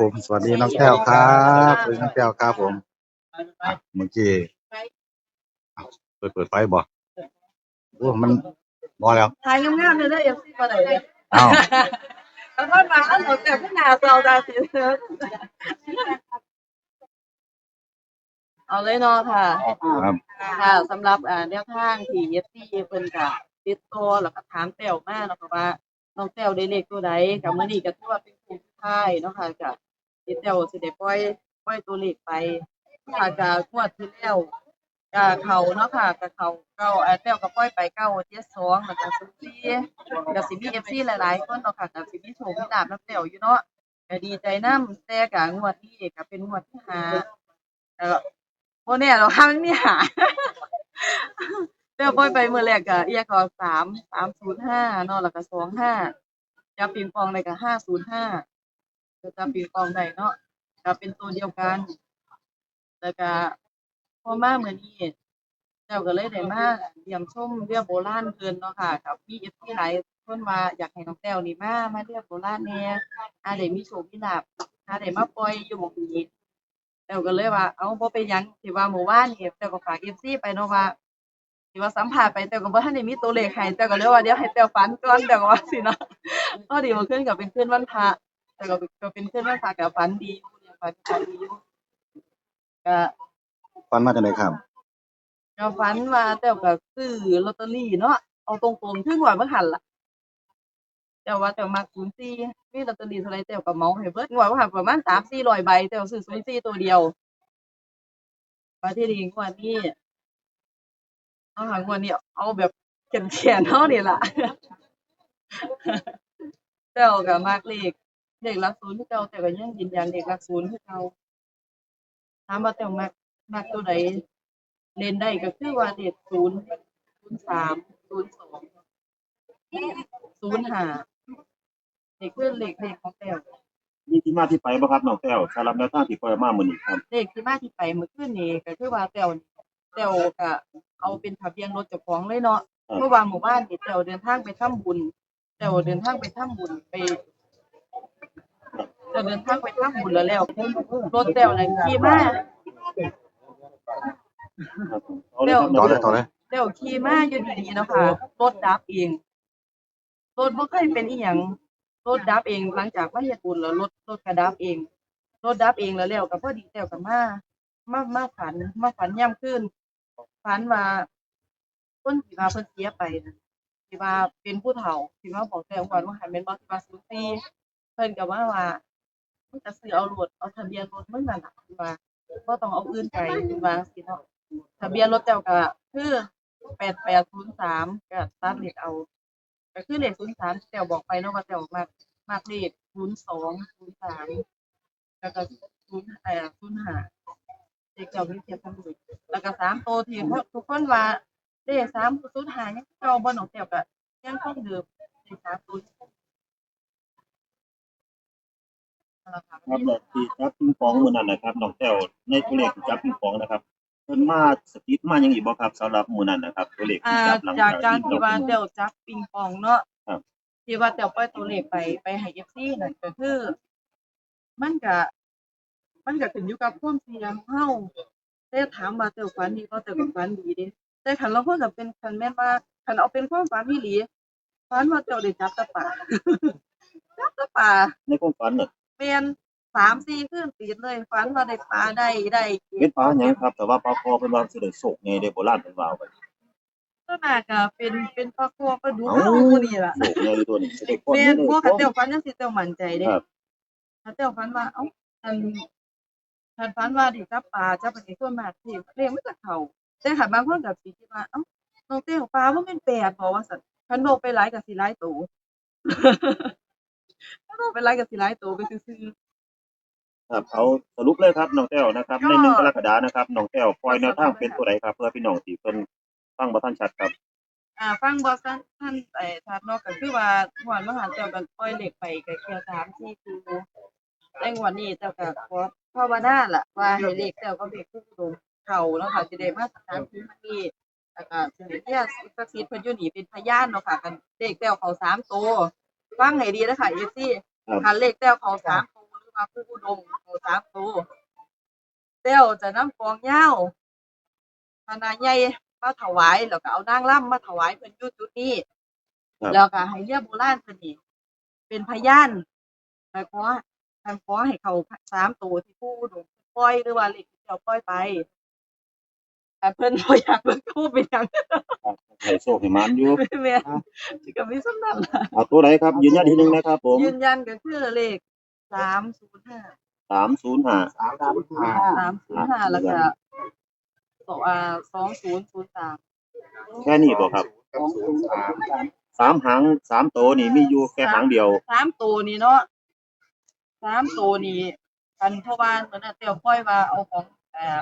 ผมสวัสดีน้องแก้วครับสวัสดีน้องแก้วครับผมอะเมื่อกี้อ้าวเปิดเปิดไฟบ่โอ้มันบ่แล้วถ่ายงามๆเลยเด้อ FC บ่ได้เลยอ้าวแล้วก็มาเอาหมดแต่ผู้หน้าเราดาสิเด้อเอาเลยเนาะค่ะ ครับค่ะสำหรับอ่าแนวทางที่ FC เพิ่นก็ติดต่อแล้วก็ถามแต้วมาเนาะค่ะว่าน้องแต้วได้เลขตัวใดก็มื้อนี้ก็ถือว่าเป็นคู่สุดท้ายเนาะค่ะก็ ที่แต้วสิได้ปล่อยปล่อยตัวเลขไปค่ะก็งวดที่แล้วก็เข้าเนาะค่ะก็เข้าเก้าอ่าแต้วก็ปล่อยไป9 72แล้วก็04ก็สิมี FC หลายๆคนเนาะค่ะก็สิมีโชคมีลาภนำแต้วอยู่เนาะก็ดีใจนำแต่ก็งวดนี้ก็เป็นงวดที่ห้าแล้วก็บ่แน่หรอกค่ะมันมีหาแต่ปล่อยไปมื้อแรกก็เอียก็3 305เนาะแล้วก็25จับปิงปองได้ก็505 ก็จับปิงปองได้เนาะก็เป็นตัวเดียวกัน แล้วก็พอมามื้อนี้เจ้าก็เลยได้มาเยี่ยมชมเรือโบราณเพิ่นเนาะค่ะกับมี FC หลายคนว่าอยากให้น้องแต้วนี่มามาเรือโบราณแน่อาได้มีโชคมีลาภอาได้มาปล่อยอยู่หม้องนี้แต้วก็เลยว่า เอ้าบ่เป็นหยังที่ว่าหมู่บ้านนี่แต้วก็ฝาก FC ไปเนาะว่าที่ว่าสัมภาษณ์ไปแต่ก็บ่ทันได้มีตัวเลขให้แต่ก็เลยว่าเดี๋ยวให้แต้วฝันก่อนแต่ก็ว่าสิเนาะพอดีเมื่อคืนก็เป็นคืนวันพระ แต่ก็ก็เป็นคืนวันพระก็ฝันดีอยู่ฝันฝันดีอยู่ก็ฟันมาจากไหนครับ ก็ฝันว่าแต้วก็ซื้อลอตเตอรี่เนาะเอาตรงๆคืองวดเมื่อหันล่ะแต่ว่าแต้วมัก04มีลอตเตอรี่เท่าไรแต้วก็เหมาให้เบิดงวดเมื่อหันประมาณ3-400ใบแต้วซื้อ04ตัวเดียวว่าที่นี่งวดนี้เอาหางวันนี้เอาแบบเขียนเขียนๆเท่านี่ล่ะ เจ้าก็มากเลข เลขหลักศูนย์คือเก่าแต่ก็ยังยืนยันเลขหลักศูนย์คือเก่าถามว่าเจ้ามักมักตัวใดเล่นได้ก็คือว่าเลขศูนย์ศูนย์สามศูนย์สองศูนย์ห้านี่คือเลขเลขของแต้วมีที่มาที่ไปบ่ครับน้องแต้วสำหรับแนวทางที่ปล่อยมามื้อนี้ครับเลขที่มาที่ไปเมื่อคืนนี้ก็คือว่าแต้วแต้วก็เอาเป็นทะเบียนรถเจ้าของเลยเนาะเมื่อวานหมู่บ้านนี่แต้วเดินทางไปทำบุญแต้วเดินทางไปทำบุญไป แต้วเดินทางไปทำบุญแล้วแล้วรถแต้วน่ะขี่มาครับเอาเลยครับต่น้อองเลยแต้วต่อเลยแต้วขี่มาอยู่ดีๆเนาะค่ะรถดับเองรถบ่เคยเป็นอีหยังรถดับเองหลังจากมาเฮ็ดบุญแล้วรถรถก็ดับเองรถดับเองแล้วแล้วก็พอดีแต้วก็มามามาฝันมาฝันยามคืนฝันว่าคนที่ว่าเพิ่นเสียไปน่ะที่ว่าเป็นผู้เฒ่าที่มาบอกแต้วก่อนว่าให้แม่นบ่ที่ว่า04เพิ่นก็ว่าว่ามึงจะซื้อเอารถเอาทะเบียนรถมึงนั่นน่ะเพิ่นว่าบ่ต้องเอาอื่นไปเพิ่นว่าจังซี่เนาะทะเบียนรถแต้วก็คือแปดแปดศูนย์สามก็ตัดเลขเอาก็คือเลขศูนย์สามแต้วบอกไปเนาะว่าแต้วมากมากเลขศูนย์สองศูนย์สามแล้วก็ศูนย์เอ่อศูนย์ห้าเลขเจ้ามีเทียบกันด้วยแล้วก็สามตัวที่เพราะทุกคนว่าเลขสามศูนย์ห้ายังเก่าบ่หนองแต้วก็ยังคงเดิมเลขสาม ครับแบบที่จับปิงปองมื้อนั้นนะครับน้องแต้วในตัวเลขที่จับปิงปองนะครับเพิ่นมาสถิตมาหยังอีกบ่ครับสำหรับมื้อนั้นนะครับ ตัวเลขอ่าที่จับหลังจากการที่ที่ว่าเตียวจับปิงปองเนาะครับ ที่ว่าเตียวปล่อยตัวเลขไปไปให้ FC นั่นก็คือ มันก็มันก็ขึ้นอยู่กับความเสี่ยงเฮาแต่ถามว่าเตียวฝันดีบ่เตียวก็ฝันดีเด้แต่คันเราพูดก็เป็นคันแม่นว่าคันเอาเป็นความฝันอีหลีฝันว่าเตียวได้จับตะปาจับตะปาในความฝันน่ะ แม่น3-4คืนติดเลยฝันว่าได้ปลาได้ได้เก็เป็นบปลาหยังครับ แต่ว่าปลาคอเพิ่นว่าสิได้โชคไงได้โบราณเพิ่นว่าไว้ส่วนมากก็เป็นเป็นปลาคอปลาดุกเอ้าเฮาหมู่นี่ล่ะโชคไงตัวนี้สิได้คนแม่นได้พวกคคันนเตียวฟันจังซี่เตียวมั่นใจเด้ ครับคันเตียวฟันว่าเอ้าคันคันฟันว่าดิจับปลาจับอันนี้ส่วนมากสิเลขมันจะเข้าแต่คันบางคนก็สิคิดว่าเอ้าน้องเตียวปลาบ่แม่นแปดบ่ว่าซั่นคันโลกไปหลายก็สิหลายโตคั นโลกไปหลายก็สิหลายโตไปซื่อครับเอาสรุปเลยครับน้องแต้วนะครับก็ในหนึ่งกรกฎานะครับน้องแต้วปล่อยแนวทางเป็นตัวใดครับ เพื่อพี่น้องที่เพิ่นฟังบ่ทันชัดครับๆอ่า ฟังบ่ซันท่านไอ้ทัดเนาะก็คือว่าหวนมหาเตียวก็ปล่อยเลขไปก็แค่3 4คู่แต่งวดนี้เตียวก็ขอภาวนาล่ะ ว่าให้เลขเตียวก็เลขคู่ตรงเข้าเนาะค่ะสิได้มาสถานที่นี้แล้วก็สิริเทียศักดิ์สิทธิ์เพิ่นอยู่นี่เป็นพยานเนาะค่ะกันเลขแต้วเขาสามตัว ฟังให้ดีนะคะ FC ครับคันเลขแต้วเขาสามตัวหรือว่าว่าผู้อุดมตัวสามตัวเต้วจะนำกองเหย้าคณะใหญ่มาถวายแล้วก็เอานางร่ำมาถวายเพิ่นอยู่จุดนี้แล้วก็ให้เรียกโบราณเพิ่นนี่เป็นพยานหมายความว่าทางขอให้เขาสามตัวที่ผู้อุดมปล่อยหรือว่าเล็กที่เจ้าปล่อยไป แต่เพิ่นบ่อยากเบิ่งผู้เป็นหยังให้โชคให้หมันอยู่ แม่นสิก็มีสำนักล่ะเอาตัวไหนครับ ยืนยันทีหนึงนะครับผมยืนยันก็คือเลขสามศูนย์ห้าสามศูนย์ห้าสามศูนย์ห้าแล้วก็สองอ่าสองศูนย์ศูนย์สามแค่นี้บ่ครับสามหางสามโตวนี่มีอยู่แค่หางเดียว สามตัวนี่เนาะสามตัวนี่กันเพราะว่าเหมือนน่ะเตียวค่อยว่าเอาของเอ่อ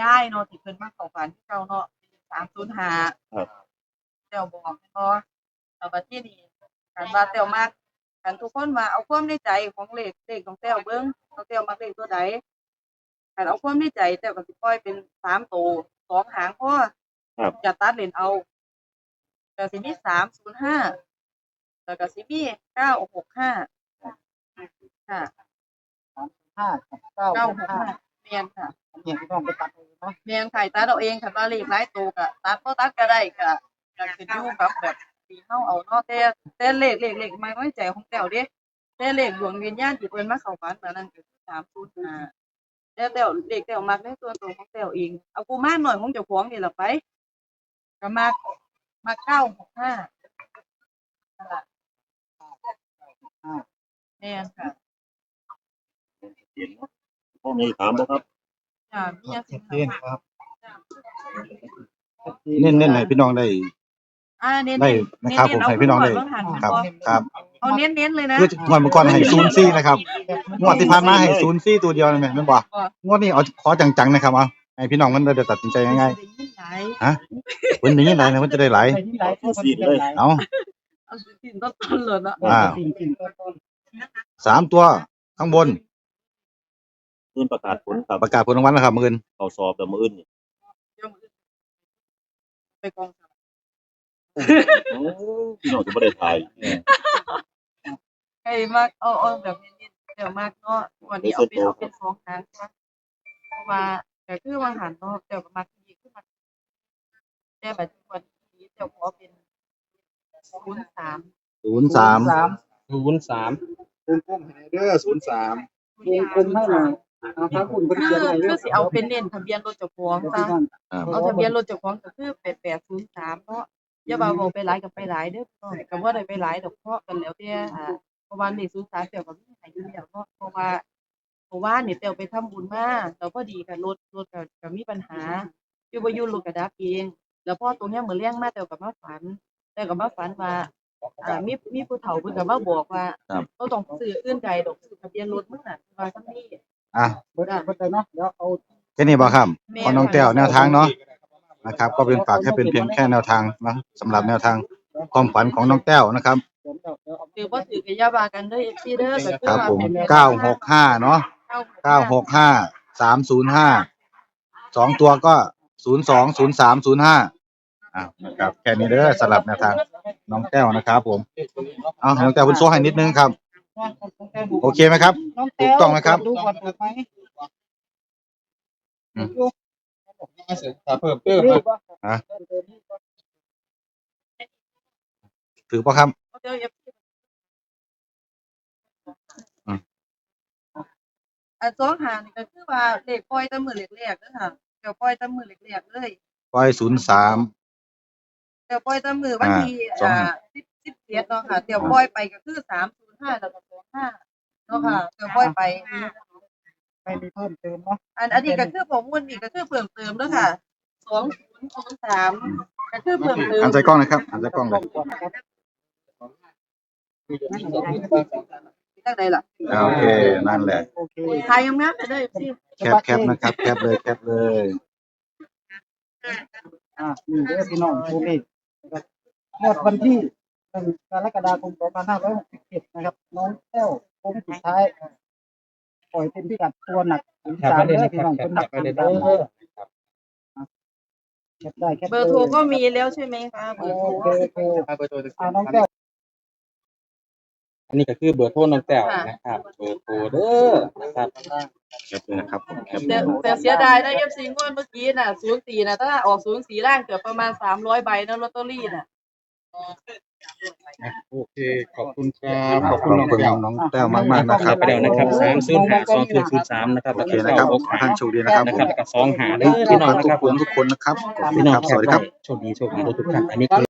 ย่ายเนาะที่เพิ่นมาเข้าฝันที่เก่าเนาะสามศูนย์ห้าครับเตียวบอกเนาะแต่ว่าที่นี่กันว่าเตียวมากกันทุกคนมาเอาความในใจของเลขเลขของเตียวเบิ่งเอาเตียวมักเลขตัวใดขันเอาความในใจแต่ก็สิปล่อยเป็นสามตัวสองหางเพราะครับจะตัดเลนเอาแต่สิมีสามศูนย์ห้าแล้วก็สิมีเก้าหกห้าค่ะห้าเก้าเก้าหกห้าห้าเมียนค่ะเห็นพี่น้องไปตัดเลยเนาะเมียนไข่ตัดเอาเองค่ะว่าเลขหลายตัวก็ตัดก็ตัดก็ได้ก็ก็ขึ้นอยู่กับแบบสีเฮาเอาเนาะแต่แต่เลขเลขเลขมาไว้ใจของแต้วเด้แต่เลขดวงวิญญาณที่เพิ่นมาเข้าฝันแบบนั้นก็คือสามศูนย์ห้าแต่แต้วเลขแต้วมักในตัวตนของแต้วเองเอากูมากหน่อยของเจ้าของนี่ล่ะไปก็มามาเก้าหกห้านั่นล่ะแม่นค่ะ เห็น พวกนี้ถามบ่ครับจ้ามีหยังสิเนครับเน้นเน้นให้พี่น้องได้ อ่าเน้นได้เน้นนะครับผมเน้นให้พี่น้องได้เาหันครับบ่ครับเอาเน้นเน้นๆเลยนะ คืองวดเมื่อก่อนให้ศูนย์ซี่นะครับงวดที่ผ่านมาให้ศูนย์ซี่ตัวเดียวนั่นแหละแม่นบ่งวดนี้เอาขอจังๆนะครับเอาให้พี่น้องมันได้ตัดสินใจง่ายได้ยินหลายๆเพิ่นได้ยินหลายนะเพิ่นจะได้หลายไปที่ไหนก็คนจะไหลเอาเอาสินต้นๆเลยเนาะอ่าสิ่งสิ่งต้นต้นสามตัวข้างบน เพิ่นประกาศผลครับประกาศผลรางวัลแล้วครับมื้ออื่นเขาสอบแต่มื้ออื่นนี่เดี๋ยวมื้อไปกองสลากโอ้พี่น้องจะบ่ได้ถ่ายใครมากเอาเอาแบบเน้นๆเดี๋ยวมากเนาะวันนี้เอาเป็นเอาเป็นสองหางค่ะเพราะว่าก็คือว่าหันเนาะเดี๋ยวก็มักอีกคือมักแต่บัดนี้วันนี้เดี๋ยวขอเป็นศูนย์สามศูนย์สามสามศูนย์สามวงกลมให้เด้อศูนย์สาม วงกลมให้หน่อย เอาครับคุณคืเพิ่นอเขียนไว้เด้คือสิเอาเป็นเน้นทะเบียนรถเจ้าของพี่ซะน้องเอาทะเบียนรถเจ้าของก็คือ8803เนาะอย่าว่าเว้าไปหลายก็ไปหลายเด้อพี่น้องก็บ่ได้ไปหลายดอกเพราะกันแล้วแต่อ่าเพราะว่านี่03เตียวก็มีให้อยู่แล้วเนาะเพราะว่าเพราะว่านี่เตียวไปทำบุญมาแล้วพอดีกับรถรถก็ก็มีปัญหา อยู่บ่อยู่รถก็ดับเอง แล้วพอตรงเนี้ยมื้อแลงมาเตียวก็มาฝันแต่ก็มาฝันว่า อ่ามีมีผู้เฒ่าเพิ่นก็มาบอกว่าบ่ต้องซื้ออื่นใดดอกซื้อทะเบียนรถมึงน่ะว่าซั่นนี่ อะเบิดเบิดเลยเนาะเดี๋ยวเอาแค่นี้บ่ครับแม่ของน้องแต้วแนวทางเนาะนะครับ ก็เป็นฝากแค่เป็นเพียงแค่แนวทางเนาะสำหรับแนวทางความฝันของน้องแต้วนะครับ เดี๋ยวเดี๋ยวเดี๋ยวเอาถือบ่ถือก็อย่าว่ากันเด้อ FC เด้อก็คือครับว่าผมเป็นแนวทงเก้าหกห้าเนาะ เก้าหกห้าสามศูนย์ห้าสองตัวก็ศูนย์สองศูนย์สามศูนย์ห้าอ่านะครับแค่นี้เด้อสลับแนวทางน้องแต้วนะครับผมเอาให้น้องแต้วคุณโซ่ให้นิดนึงครับ โอเคไหมครับ น้องถูกต้องไหมครับ ดูก่อนถูกไหมถ้าเพิ่มเติมรีบว่าฮะเพิ่มเติมรีบว่าถือป่ะครับ เดี๋ยว FC อืม อันสองหานี่ก็คือว่าเลขปล่อยแต่มื้อแรกๆเด้อค่ะเดี๋ยวปล่อยแต่มื้อแรกๆเลยปล่อยศูนย์สาม เดี๋ยวปล่อยแต่มื้อวันที่อ่าสองอ่าห้า10 17เนาะค่ะเดี๋ยวปล่อยไปก็คือ 305แล้วก็25เนาะค่ะเดี๋ยวปล่อยไป ไปมีเพิ่มเติมเนาะอันอันนี้ก็คือผมมุ่นนี่ก็คือเพิ่มเติมเด้อค่ะ2003ก็คือเพิ่มเติมอันใส่กล้องนะครับอันใส่กล้องเลยก่อนนะครับจังไดล่ะอ่าโอเคนั่นแหละ โอเคถ่ายงามๆไปเลยสิแคปแคปนะครับแคปเลยแคปเลยอ่านี่เด้อพี่น้องดูนี่นะครับงวดวันที่ หนึ่งกรกฎาคม2567 นะครับ น้องแต้วโค้งสุดท้ายปล่อยเป็นพิกัดตัวหนักถึงแคปสามไปเลยเด้อนะคพี่รับน้องแคเป็นปหนักไปถึเลยงสามนะเด้อแคปได้แคปเบอร์โทรก็มีแล้วใช่ไหมคะเบอร์โทรโอเคโอเคเอาเบอร์โทรอ่าน้องแก้วอันนี้ก็คือเบอร์โทรน้องแต้วนะครับ เบอร์โทรเด้อนะครับแคปเลยนะครับผมแคปแต่แต่เสียดายนะ FC งวดเมื่อกี้น่ะ04น่ะถ้าออก04ล่างเกือบประมาณ300ใบนะลอตเตอรี่น่ะ โอเค ขอบคุณครับขอบขคุณอบน้องคุณแต้ว น้องแต้วมากๆนะครับ ไปแล้วนะครับสามศูนย์หาสองศูนย์ศูนย์สามนะครับโอเคนะครับหกท่านโชคดีนะครับนะผครัมบกับสองหาเด้อพี่น้องนะทุคกรับคนทุกคนนะครับขอบคุพี่ณน้องครับ สวัสดีครับ โชคดีโชคดีทุกท่านอันนี้คือ